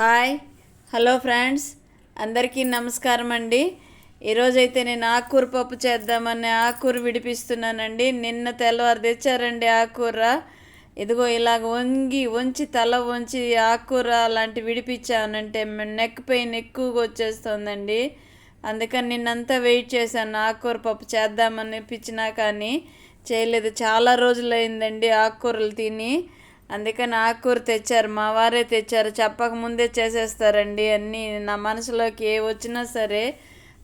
Hi hello friends అందరికీ నమస్కారం అండి. ఈరోజైతే నేను ఆకుకూర పప్పు చేద్దామని ఆకుకూర విడిపిస్తున్నానండి. నిన్న తెల్లవారు తెచ్చారండి ఆకుకూర ఇదిగో ఇలాగ వంగి వంచి తల వంచి ఆకుకూర అలాంటి విడిపించానంటే నెక్ పెయిన్ ఎక్కువగా వచ్చేస్తుందండి. అందుకని నిన్నంతా వెయిట్ చేశాను ఆకుకూర పప్పు చేద్దామని కానీ చేయలేదు. చాలా రోజులైందండి ఆకుకూరలు తిని. అందుకని ఆకుకూర తెచ్చారు మా వారే తెచ్చారు చెప్పక ముందే చేసేస్తారండి అన్నీ. నా మనసులోకి ఏ వచ్చినా సరే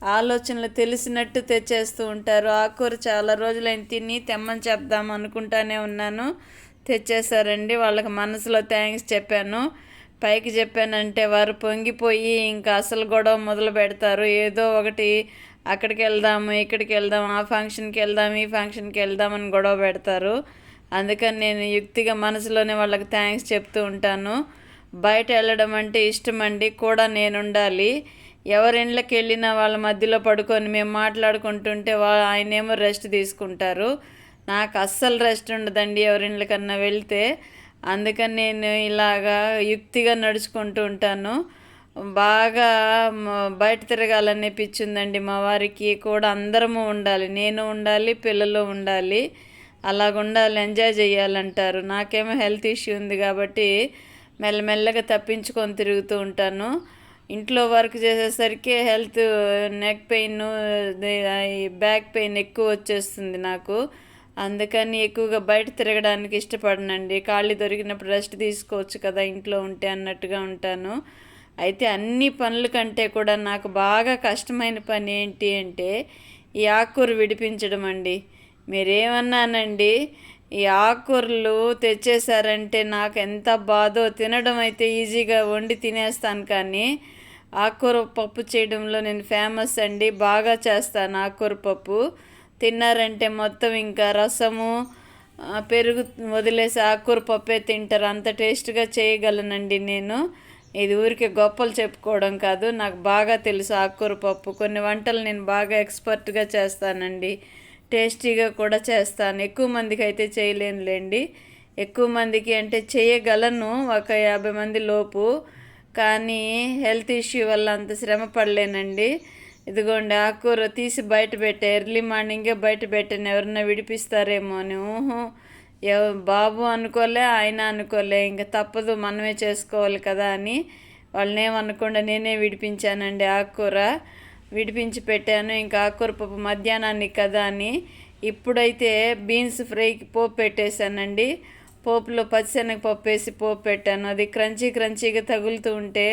ఆలోచనలు తెలిసినట్టు తెచ్చేస్తూ ఉంటారు. ఆకుకూర చాలా రోజులైన తిని తెమ్మని చెప్దాం అనుకుంటానే ఉన్నాను. తెచ్చేసారండి వాళ్ళకి మనసులో థ్యాంక్స్ చెప్పాను. పైకి చెప్పానంటే వారు పొంగిపోయి ఇంకా అసలు గొడవ మొదలు పెడతారు. ఏదో ఒకటి అక్కడికి వెళ్దాము ఇక్కడికి వెళ్దాం ఆ ఫంక్షన్కి వెళ్దాం ఈ ఫంక్షన్కి వెళ్దామని గొడవ పెడతారు. అందుకని నేను యుక్తిగా మనసులోనే వాళ్ళకి థ్యాంక్స్ చెప్తూ ఉంటాను. బయట వెళ్ళడం అంటే ఇష్టం అండి కూడా నేను ఉండాలి ఎవరి ఇండ్లకి వెళ్ళినా వాళ్ళ మధ్యలో పడుకొని మేము మాట్లాడుకుంటుంటే వా ఆయనేమో రెస్ట్ తీసుకుంటారు. నాకు అస్సలు రెస్ట్ ఉండదండి ఎవరిండ్లకన్నా వెళ్తే. అందుకని నేను ఇలాగా యుక్తిగా నడుచుకుంటూ ఉంటాను. బాగా బయట తిరగాలనే మా వారికి. కూడా అందరము ఉండాలి. నేను ఉండాలి పిల్లలు ఉండాలి. అలాగుండాలి ఎంజాయ్ చేయాలంటారు. నాకేమో హెల్త్ ఇష్యూ ఉంది కాబట్టి మెల్లమెల్లగా తప్పించుకొని తిరుగుతూ ఉంటాను. ఇంట్లో వర్క్ చేసేసరికి health neck pain back pain ఎక్కువ వచ్చేస్తుంది నాకు. అందుకని ఎక్కువగా బయట తిరగడానికి ఇష్టపడనండి. ఖాళీ దొరికినప్పుడు రెస్ట్ తీసుకోవచ్చు కదా ఇంట్లో ఉంటే అన్నట్టుగా ఉంటాను. అయితే అన్ని పనుల కంటే కూడా నాకు బాగా కష్టమైన పని ఏంటి అంటే ఈ ఆకుకూర విడిపించడం అండి. మీరేమన్నానండి? ఈ ఆకుకూరలు తెచ్చేసారంటే నాకు ఎంత బాధో తినడం అయితే ఈజీగా వండి తినేస్తాను కానీ ఆకుకూర పప్పు చేయడంలో నేను ఫేమస్ అండి. బాగా చేస్తాను ఆకుకూర పప్పు. తిన్నారంటే మొత్తం ఇంకా రసము పెరుగు వదిలేసి ఆకుకూర పప్పే తింటారు. అంత టేస్ట్గా చేయగలనండి నేను. ఇది ఊరికే గొప్పలు చెప్పుకోవడం కాదు. నాకు బాగా తెలుసు ఆకుకూర పప్పు. కొన్ని వంటలు నేను బాగా ఎక్స్పర్ట్గా చేస్తానండి. టేస్టీగా కూడా చేస్తాను. ఎక్కువ మందికి అయితే చేయలేనులేండి. ఎక్కువ మందికి అంటే చేయగలను ఒక యాభై మంది లోపు. కానీ హెల్త్ ఇష్యూ వల్ల అంత శ్రమ పడలేనండి. ఇదిగోండి ఆకుకూర తీసి బయట పెట్టా ఎర్లీ మార్నింగే బయట పెట్టాను ఎవరన్నా విడిపిస్తారేమో అని ఊహు బాబు అనుకోలే ఆయన అనుకోలే ఇంకా తప్పదు మనమే చేసుకోవాలి కదా అని. వాళ్ళని ఏమనకుండా నేనే విడిపించానండి ఆకుకూర. విడిపించి పెట్టాను. ఇంకా ఆకుకూర పప్పు మధ్యాహ్నానికి కదా అని ఇప్పుడైతే బీన్స్ ఫ్రైకి పోపు పెట్టేశానండి. పోపులో పచ్చిశనగపప్పు వేసి పోపు పెట్టాను. అది క్రంచీ క్రంచీగా తగులుతూ ఉంటే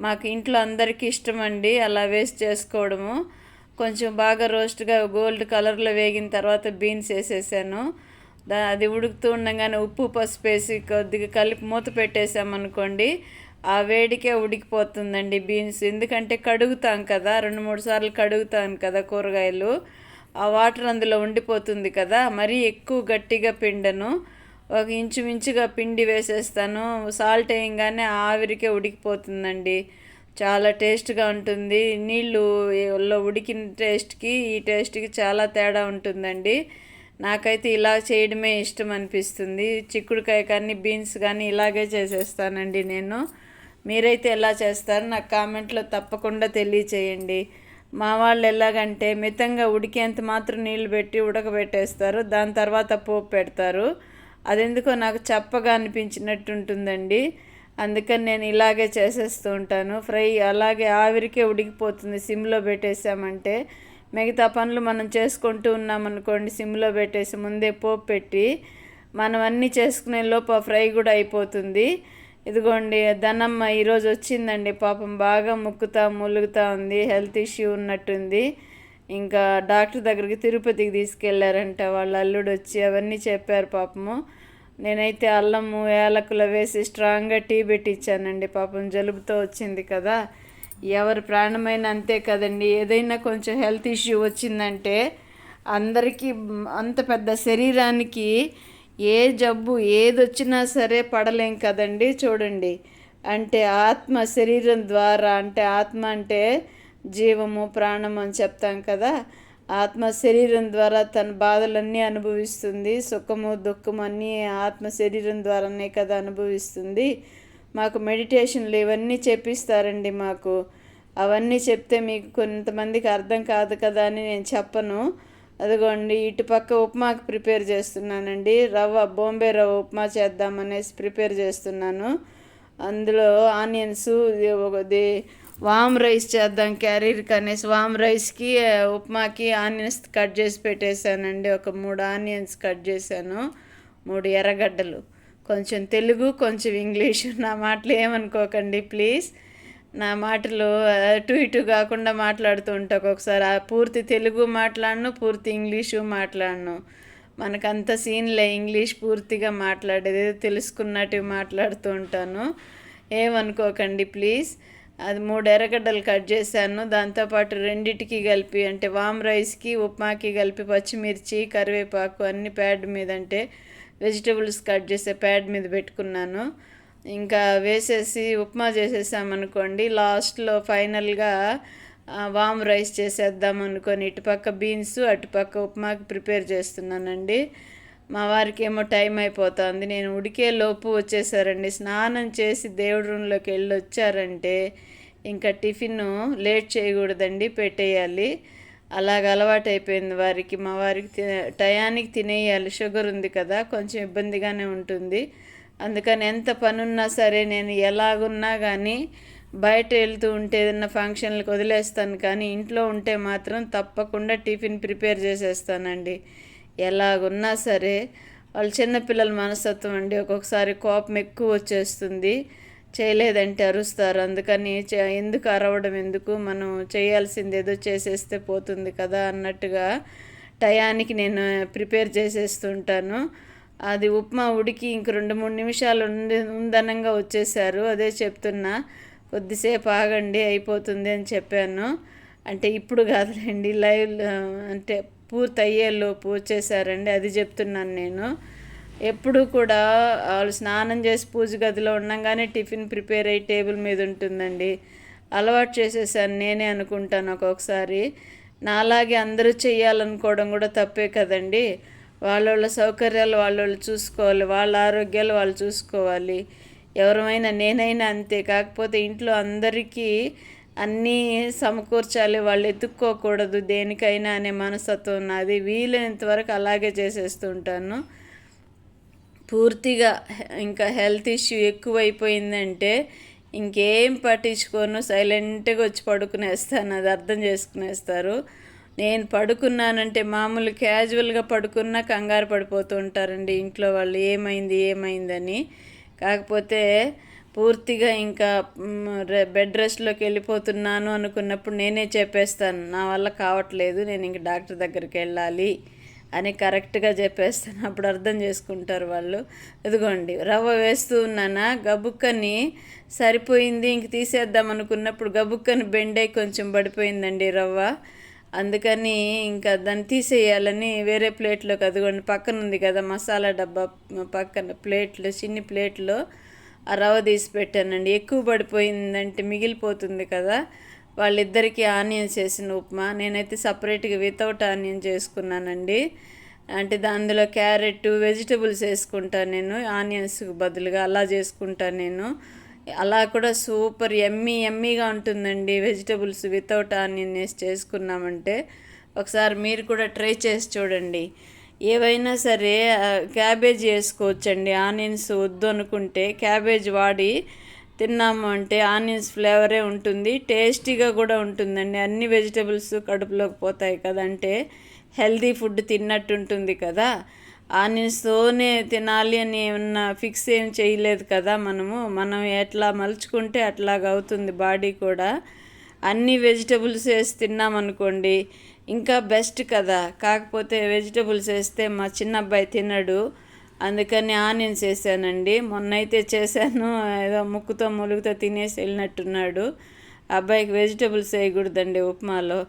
మాకు ఇంట్లో అందరికీ ఇష్టం అండి అలా వేస్ట్ చేసుకోవడము. కొంచెం బాగా రోస్ట్గా గోల్డ్ కలర్లో వేగిన తర్వాత బీన్స్ వేసేసాను. దా అది ఉడుకుతూ ఉండగానే ఉప్పు పసుపు వేసి కొద్దిగా కలిపి మూత పెట్టేసామనుకోండి ఆ వేడికే ఉడికిపోతుందండి బీన్స్. ఎందుకంటే కడుగుతాం కదా రెండు మూడు సార్లు కడుగుతాను కదా కూరగాయలు. ఆ వాటర్ అందులో ఉండిపోతుంది కదా మరీ ఎక్కువ గట్టిగా పిండను. ఒక ఇంచుమించుగా పిండి వేసేస్తాను. సాల్ట్ వేయంగానే ఆవిరికే ఉడికిపోతుందండి. చాలా టేస్ట్గా ఉంటుంది. నీళ్ళులో ఉడికిన టేస్ట్కి ఈ టేస్ట్కి చాలా తేడా ఉంటుందండి. నాకైతే ఇలా చేయడమే ఇష్టం అనిపిస్తుంది. చిక్కుడుకాయ కానీ బీన్స్ కానీ ఇలాగే చేసేస్తానండి నేను. మీరైతే ఎలా చేస్తారు? నాకు కామెంట్లో తప్పకుండా తెలియచేయండి. మా వాళ్ళు ఎలాగంటే మితంగా ఉడికేంత మాత్రం నీళ్ళు పెట్టి ఉడకబెట్టేస్తారు. దాని తర్వాత పోపు పెడతారు. అదెందుకో నాకు చప్పగా అనిపించినట్టు ఉంటుందండి. అందుకని నేను ఇలాగే చేసేస్తూ ఉంటాను. ఫ్రై అలాగే ఆవిరికే ఉడికిపోతుంది సిమ్లో పెట్టేసామంటే మిగతా పనులు మనం చేసుకుంటూ ఉన్నామనుకోండి సిమ్లో పెట్టేసి ముందే పోపు పెట్టి మనం అన్నీ చేసుకునే లోపు ఫ్రై కూడా అయిపోతుంది. ఇదిగోండి ధనమ్మ ఈరోజు వచ్చిందండి. పాపం బాగా ముక్కుతా ములుగుతా ఉంది. హెల్త్ ఇష్యూ ఉన్నట్టుంది. ఇంకా డాక్టర్ దగ్గరికి తిరుపతికి తీసుకెళ్ళారంట. వాళ్ళ అల్లుడు వచ్చి అవన్నీ చెప్పారు పాపము. నేనైతే అల్లము యాలకులు వేసి స్ట్రాంగ్గా టీ పెట్టించానండి పాపం జలుబుతో వచ్చింది కదా. ఎవరి ప్రాణమైన అంతే కదండి. ఏదైనా కొంచెం హెల్త్ ఇష్యూ వచ్చిందంటే అందరికీ అంత పెద్ద శరీరానికి ఏ జబ్బు ఏదొచ్చినా సరే పడలేం కదండి చూడండి. అంటే ఆత్మ శరీరం ద్వారా అంటే ఆత్మ అంటే జీవము ప్రాణము అని చెప్తాం కదా. ఆత్మ శరీరం ద్వారా తన బాధలన్నీ అనుభవిస్తుంది. సుఖము దుఃఖము అన్నీ ఆత్మ శరీరం ద్వారానే కదా అనుభవిస్తుంది. మాకు మెడిటేషన్లు ఇవన్నీ చెప్పిస్తారండి మాకు. అవన్నీ చెప్తే మీకు కొంతమందికి అర్థం కాదు కదా అని నేను చెప్పను. అదిగోండి ఇటుపక్క ఉప్మాకి ప్రిపేర్ చేస్తున్నానండి. రవ్వ బొంబే రవ్వ ఉప్మా చేద్దామనేసి ప్రిపేర్ చేస్తున్నాను. అందులో ఆనియన్స్ ఒకది వామ్ రైస్ చేద్దాం క్యారీర్కి అనేసి వామ్ రైస్కి ఉప్మాకి ఆనియన్స్ కట్ చేసి పెట్టేశానండి. ఒక మూడు ఆనియన్స్ కట్ చేశాను. మూడు ఎర్రగడ్డలు. కొంచెం తెలుగు కొంచెం ఇంగ్లీషు. నా మాటలు ఏమనుకోకండి ప్లీజ్. నా మాటలు అటు ఇటు కాకుండా మాట్లాడుతూ ఉంటా. ఒకసారి పూర్తి తెలుగు మాట్లాడను పూర్తి ఇంగ్లీషు మాట్లాడను. మనకంత సీన్లే ఇంగ్లీష్ పూర్తిగా మాట్లాడేది. తెలుసుకున్నట్టు మాట్లాడుతూ ఉంటాను. ఏమనుకోకండి ప్లీజ్. అది మూడు ఎర్రగడ్డలు కట్ చేశాను. దాంతోపాటు రెండిటికి కలిపి అంటే వామ్ రైస్కి ఉప్మాకి కలిపి పచ్చిమిర్చి కరివేపాకు అన్ని ప్యాడ్ మీద అంటే వెజిటబుల్స్ కట్ చేసే ప్యాడ్ మీద పెట్టుకున్నాను. ఇంకా వేసేసి ఉప్మా చేసేసామనుకోండి లాస్ట్లో ఫైనల్గా వామ్ రైస్ చేసేద్దాం అనుకొని ఇటుపక్క బీన్స్ అటుపక్క ఉప్మాకి ప్రిపేర్ చేస్తున్నానండి. మా వారికి ఏమో టైం అయిపోతుంది. నేను ఉడికే లోపు వచ్చేసారండి. స్నానం చేసి దేవుడి రూమ్లోకి వెళ్ళి వచ్చారంటే ఇంకా టిఫిన్ లేట్ చేయకూడదండి పెట్టేయాలి. అలాగ అలవాటు అయిపోయింది వారికి. మా వారికి టయానికి తినేయాలి. షుగర్ ఉంది కదా కొంచెం ఇబ్బందిగానే ఉంటుంది. అందుకని ఎంత పనున్నా సరే నేను ఎలాగున్నా కానీ బయట వెళ్తూ ఉంటే ఏదన్నా ఫంక్షన్లకు వదిలేస్తాను. కానీ ఇంట్లో ఉంటే మాత్రం తప్పకుండా టిఫిన్ ప్రిపేర్ చేసేస్తానండి. ఎలాగున్నా సరే వాళ్ళు చిన్నపిల్లల మనస్తత్వం అండి. ఒక్కొక్కసారి కోపం ఎక్కువ వచ్చేస్తుంది. చేయలేదంటే అరుస్తారు. అందుకని ఎందుకు అరవడం ఎందుకు? మనం చేయాల్సింది ఏదో చేసేస్తే పోతుంది కదా అన్నట్టుగా టయానికి నేను ప్రిపేర్ చేసేస్తుంటాను. అది ఉప్మా ఉడికి ఇంక రెండు మూడు నిమిషాలు ఉండి ఉందనంగా వచ్చేసారు. అదే చెప్తున్నా కొద్దిసేపు ఆగండి అయిపోతుంది అని చెప్పాను. అంటే ఇప్పుడు కాదులేండి లైవ్ అంటే పూర్తి అయ్యేలోపు వచ్చేసారండి అది చెప్తున్నాను నేను. ఎప్పుడు కూడా వాళ్ళు స్నానం చేసి పూజ గదిలో ఉండగానే టిఫిన్ ప్రిపేర్ అయ్యి టేబుల్ మీద ఉంటుందండి. అలవాటు చేసేసాను నేనే అనుకుంటాను ఒక్కొక్కసారి. నాలాగే అందరూ చేయాలనుకోవడం కూడా తప్పే కదండి. వాళ్ళ వాళ్ళ సౌకర్యాలు వాళ్ళ వాళ్ళు చూసుకోవాలి వాళ్ళ ఆరోగ్యాలు వాళ్ళు చూసుకోవాలి. ఎవరమైనా నేనైనా అంతే. కాకపోతే ఇంట్లో అందరికీ అన్నీ సమకూర్చాలి వాళ్ళు ఎత్తుక్కోకూడదు దేనికైనా అనే మనస్తత్వం నాది. వీలైనంత వరకు అలాగే చేసేస్తుంటాను. పూర్తిగా ఇంకా హెల్త్ ఇష్యూ ఎక్కువైపోయిందంటే ఇంకేం పట్టించుకోను. సైలెంట్గా వచ్చి పడుకునేస్తాను అది అర్థం చేసుకునేస్తారు. నేను పడుకున్నానంటే మామూలు క్యాజువల్గా పడుకున్నా కంగారు పడిపోతూ ఉంటారండి ఇంట్లో వాళ్ళు. ఏమైంది ఏమైందని. కాకపోతే పూర్తిగా ఇంకా బెడ్ రెస్ట్లోకి వెళ్ళిపోతున్నాను అనుకున్నప్పుడు నేనే చెప్పేస్తాను. నా వల్ల కావట్లేదు నేను ఇంక డాక్టర్ దగ్గరికి వెళ్ళాలి అని కరెక్ట్గా చెప్పేస్తాను. అప్పుడు అర్థం చేసుకుంటారు వాళ్ళు. ఇదిగోండి రవ్వ వేస్తూ ఉన్నానా? గబుక్కని సరిపోయింది ఇంక తీసేద్దాం అనుకున్నప్పుడు గబుక్కని బెండై కొంచెం పడిపోయిందండి రవ్వ. అందుకని ఇంకా దాన్ని తీసేయాలని వేరే ప్లేట్లోకి అదిగోండి పక్కన ఉంది కదా మసాలా డబ్బా పక్కన ప్లేట్లు చిన్ని ప్లేట్లో ఆ రవ్వ తీసి పెట్టానండి. ఎక్కువ పడిపోయిందంటే మిగిలిపోతుంది కదా. వాళ్ళిద్దరికీ ఆనియన్స్ వేసిన ఉప్మా. నేనైతే సపరేట్గా వితౌట్ ఆనియన్ చేసుకున్నానండి. అంటే అందులో క్యారెట్ వెజిటబుల్స్ వేసుకుంటాను నేను. ఆనియన్స్ బదులుగా అలా చేసుకుంటాను నేను. అలా కూడా సూపర్ ఎమ్మీ ఎమ్మీగా ఉంటుందండి వెజిటబుల్స్ వితౌట్ ఆనియన్ వేసి చేసుకున్నామంటే. ఒకసారి మీరు కూడా ట్రై చేసి చూడండి. ఏవైనా సరే క్యాబేజ్ వేసుకోవచ్చండి ఆనియన్స్ వద్దు అనుకుంటే క్యాబేజ్ వాడి తిన్నాము అంటే ఆనియన్స్ ఫ్లేవరే ఉంటుంది. టేస్టీగా కూడా ఉంటుందండి. అన్ని వెజిటబుల్స్ కడుపులోకి పోతాయి కదంటే హెల్దీ ఫుడ్ తిన్నట్టు ఉంటుంది కదా. ఆనిస్తూనే తినాలి అని ఏమన్నా ఫిక్స్ ఏం చేయలేదు కదా మనము. మనం ఎట్లా మలుచుకుంటే అట్లాగ అవుతుంది బాడీ కూడా. అన్ని వెజిటబుల్స్ వేసి తిన్నామనుకోండి ఇంకా బెస్ట్ కదా. కాకపోతే వెజిటబుల్స్ వేస్తే మా చిన్న అబ్బాయి తినడు. అందుకని ఆనియన్స్ వేసానండి. మొన్న అయితే చేశాను ఏదో ముక్కుతో ములుగుతో తినేసి వెళ్ళినట్టున్నాడు. అబ్బాయికి వెజిటబుల్స్ వేయకూడదండి ఉప్మాలో.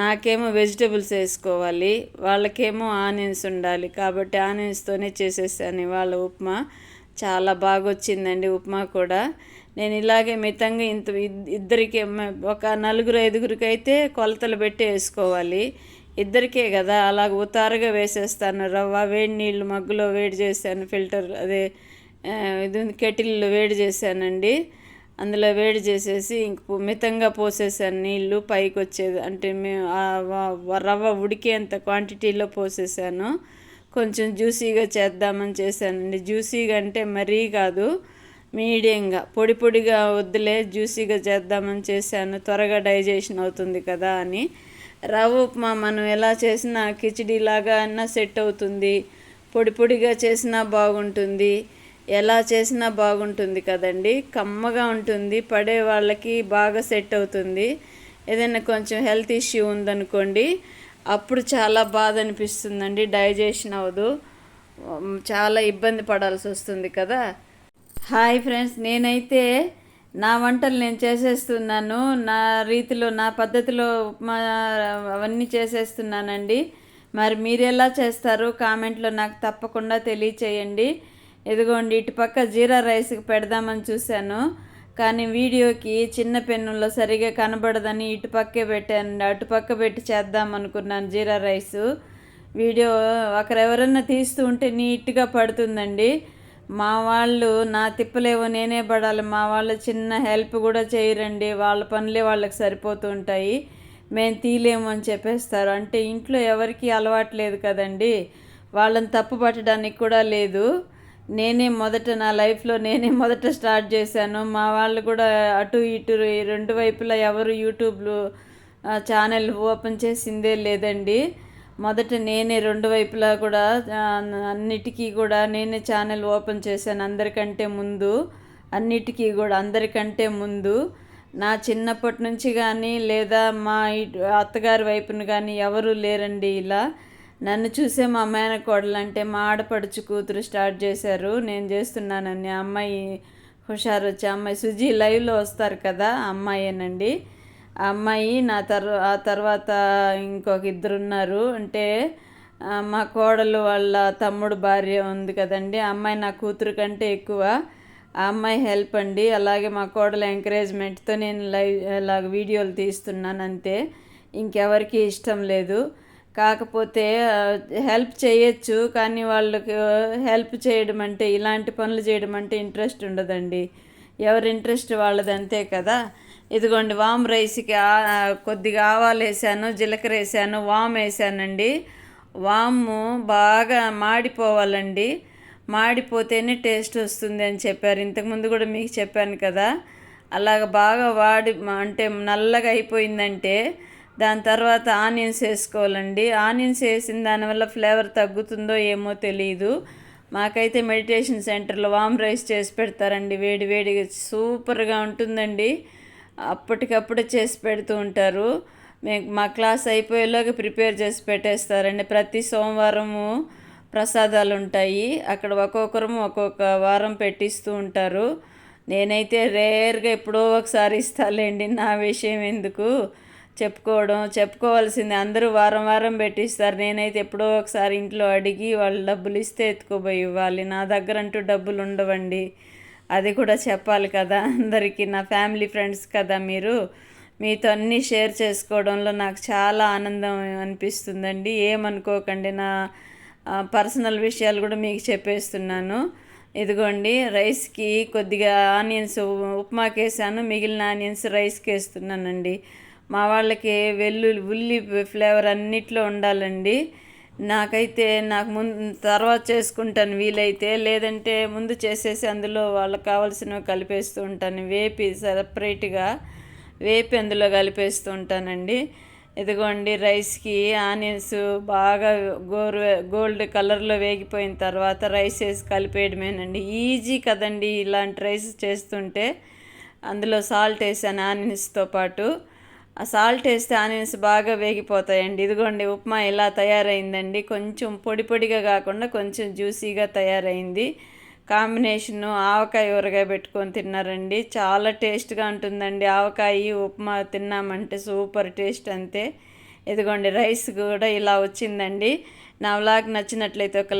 నాకేమో వెజిటబుల్స్ వేసుకోవాలి వాళ్ళకేమో ఆనియన్స్ ఉండాలి. కాబట్టి ఆనియన్స్తోనే చేసేసాను వాళ్ళ ఉప్మా. చాలా బాగా వచ్చిందండి ఉప్మా కూడా. నేను ఇలాగే మితంగా ఇంత ఇద్దరికి ఒక నలుగురు ఐదుగురికి అయితే కొలతలు పెట్టి వేసుకోవాలి. ఇద్దరికే కదా అలాగ ఉతారుగా వేసేస్తాను. రవ్వ వేడి నీళ్ళు మగ్గులో వేడి చేశాను ఫిల్టర్ అదే ఇది కెటిల్లో వేడి చేశానండి. అందులో వేడి చేసేసి ఇంక మితంగా పోసేసాను నీళ్ళు పైకి వచ్చేది. అంటే మేము రవ్వ ఉడికేంత క్వాంటిటీలో పోసేసాను. కొంచెం జ్యూసీగా చేద్దామని చేశానండి. జ్యూసీగా అంటే మరీ కాదు మీడియంగా. పొడి పొడిగా వద్దులే జ్యూసీగా చేద్దామని చేశాను. త్వరగా డైజెషన్ అవుతుంది కదా అని. రవ్వ ఉప్మా మనం ఎలా చేసినా కిచిడి లాగా అన్నా సెట్ అవుతుంది. పొడి పొడిగా చేసినా బాగుంటుంది. ఎలా చేసినా బాగుంటుంది కదండి. కమ్మగా ఉంటుంది పడే వాళ్ళకి బాగా సెట్ అవుతుంది. ఏదైనా కొంచెం హెల్త్ ఇష్యూ ఉందనుకోండి అప్పుడు చాలా బాధ అనిపిస్తుందండి. డైజెషన్ అవ్వదు. చాలా ఇబ్బంది పడాల్సి వస్తుంది కదా. హాయ్ ఫ్రెండ్స్ నేనైతే నా వంటలు నేను చేసేస్తున్నాను. నా రీతిలో నా పద్ధతిలో ఉప్మా అవన్నీ చేసేస్తున్నానండి. మరి మీరు ఎలా చేస్తారు కామెంట్లో నాకు తప్పకుండా తెలియచేయండి. ఇదిగోండి ఇటుపక్క జీరా రైస్కి పెడదామని చూశాను. కానీ వీడియోకి చిన్న పెన్నుల్లో సరిగా కనబడదని ఇటుపక్కే పెట్టాను అటుపక్క పెట్టి చేద్దాం అనుకున్నాను జీరా రైసు. వీడియో ఒకరెవరన్నా తీస్తూ ఉంటే నీట్గా పడుతుందండి. మా వాళ్ళు నా తిప్పలేవో నేనే పడాలి. మా వాళ్ళు చిన్న హెల్ప్ కూడా చేయరండి. వాళ్ళ పనులే వాళ్ళకి సరిపోతూ ఉంటాయి. మేము తీలేము అని చెప్పేస్తారు. అంటే ఇంట్లో ఎవరికి అలవాటు లేదు కదండి. వాళ్ళని తప్పు పట్టడానికి కూడా లేదు. నేనే మొదట నా లైఫ్లో నేనే మొదట స్టార్ట్ చేశాను. మా వాళ్ళు కూడా అటు ఇటు రెండు వైపులా ఎవరు యూట్యూబ్లో ఛానల్ ఓపెన్ చేసిందే లేదండి. మొదట నేనే రెండు వైపులా కూడా అన్నిటికీ కూడా నేనే ఛానల్ ఓపెన్ చేశాను అందరికంటే ముందు. అన్నిటికీ కూడా అందరికంటే ముందు. నా చిన్నప్పటి నుంచి కానీ లేదా మా అత్తగారి వైపున కానీ ఎవరూ లేరండి ఇలా. నన్ను చూసే మా మేనకోడలు అంటే మా ఆడపడుచు కూతురు స్టార్ట్ చేశారు. నేను చేస్తున్నానని అమ్మాయి హుషారు వచ్చి అమ్మాయి సుజీ లైవ్లో వస్తారు కదా అమ్మాయినండి అమ్మాయేనండి. ఆ అమ్మాయి నా తర్వా ఆ తర్వాత ఇంకొక ఇద్దరు ఉన్నారు అంటే మా కోడలు వాళ్ళ తమ్ముడు భార్య ఉంది కదండి. ఆ అమ్మాయి నా కూతురు కంటే ఎక్కువ. ఆ అమ్మాయి హెల్ప్ అండి. అలాగే మా కోడల ఎంకరేజ్మెంట్తో నేను లైవ్ ఇలాగ వీడియోలు తీస్తున్నాను అంతే. ఇంకెవరికి ఇష్టం లేదు. కాకపోతే హెల్ప్ చేయొచ్చు కానీ వాళ్ళకి హెల్ప్ చేయడం అంటే ఇలాంటి పనులు చేయడం అంటే ఇంట్రెస్ట్ ఉండదండి. ఎవరి ఇంట్రెస్ట్ వాళ్ళది అంతే కదా. ఇదిగోండి వామ్ రైస్కి కొద్దిగా ఆవాలు వేసాను జీలకర్ర వేసాను వామ్ వేసానండి. వాము బాగా మాడిపోవాలండి. మాడిపోతేనే టేస్ట్ వస్తుంది అని చెప్పారు. ఇంతకుముందు కూడా మీకు చెప్పాను కదా. అలాగ బాగా వాడి అంటే నల్లగా అయిపోయిందంటే దాని తర్వాత ఆనియన్స్ వేసుకోవాలండి. ఆనియన్స్ వేసిన దానివల్ల ఫ్లేవర్ తగ్గుతుందో ఏమో తెలియదు మాకైతే మెడిటేషన్ సెంటర్లో వామ్ రైస్ చేసి పెడతారండి. వేడి వేడిగా సూపర్గా ఉంటుందండి. అప్పటికప్పుడు చేసి పెడుతూ ఉంటారు. మేము మా క్లాస్ అయిపోయేలాగా ప్రిపేర్ చేసి పెట్టేస్తారండి. ప్రతి సోమవారము ప్రసాదాలు ఉంటాయి. అక్కడ ఒక్కొక్కరము ఒక్కొక్క వారం పెట్టిస్తూ ఉంటారు. నేనైతే రేర్గా ఎప్పుడో ఒకసారి ఇస్తాలేండి. నా విషయం ఎందుకు? చెప్పుకోవడం చెప్పుకోవాల్సింది అందరూ వారం వారం పెట్టిస్తారు. నేనైతే ఎప్పుడో ఒకసారి ఇంట్లో అడిగి వాళ్ళు డబ్బులు ఇస్తే ఎత్తుకోబోయి ఇవ్వాలి. నా దగ్గర అంటూ డబ్బులు ఉండవండి. అది కూడా చెప్పాలి కదా అందరికీ. నా ఫ్యామిలీ ఫ్రెండ్స్ కదా మీరు. మీతో అన్నీ షేర్ చేసుకోవడంలో నాకు చాలా ఆనందం అనిపిస్తుందండి. ఏమనుకోకండి నా పర్సనల్ విషయాలు కూడా మీకు చెప్పేస్తున్నాను. ఇదిగోండి రైస్కి కొద్దిగా ఆనియన్స్ ఉప్మాకేసాను మిగిలిన ఆనియన్స్ రైస్కి వేస్తున్నానండి. మా వాళ్ళకి వెల్లుల్లి ఉల్లి ఫ్లేవర్ అన్నిట్లో ఉండాలండి. నాకైతే నాకు ముందు తర్వాత చేసుకుంటాను వీలైతే. లేదంటే ముందు చేసేసి అందులో వాళ్ళకి కావాల్సినవి కలిపేస్తూ ఉంటాను. వేపి సపరేట్గా వేపి అందులో కలిపేస్తూ ఉంటానండి. ఇదిగోండి రైస్కి ఆనియన్స్ బాగా గోరు గోల్డ్ కలర్లో వేగిపోయిన తర్వాత రైస్ వేసి కలిపేయడమేనండి. ఈజీ కదండి ఇలాంటి రైస్ చేస్తుంటే. అందులో సాల్ట్ వేసాను ఆనియన్స్తో పాటు. ఆ సాల్ట్ వేస్తే ఆనియన్స్ బాగా వేగిపోతాయండి. ఇదిగోండి ఉప్మా ఇలా తయారైందండి. కొంచెం పొడి పొడిగా కాకుండా కొంచెం జ్యూసీగా తయారైంది. కాంబినేషను ఆవకాయ ఊరగాయ పెట్టుకొని తిన్నారండి. చాలా టేస్ట్గా ఉంటుందండి. ఆవకాయ ఉప్మా తిన్నామంటే సూపర్ టేస్ట్ అంతే. ఇదిగోండి రైస్ కూడా ఇలా వచ్చిందండి. నా వ్లాగ్ నచ్చినట్లయితే ఒక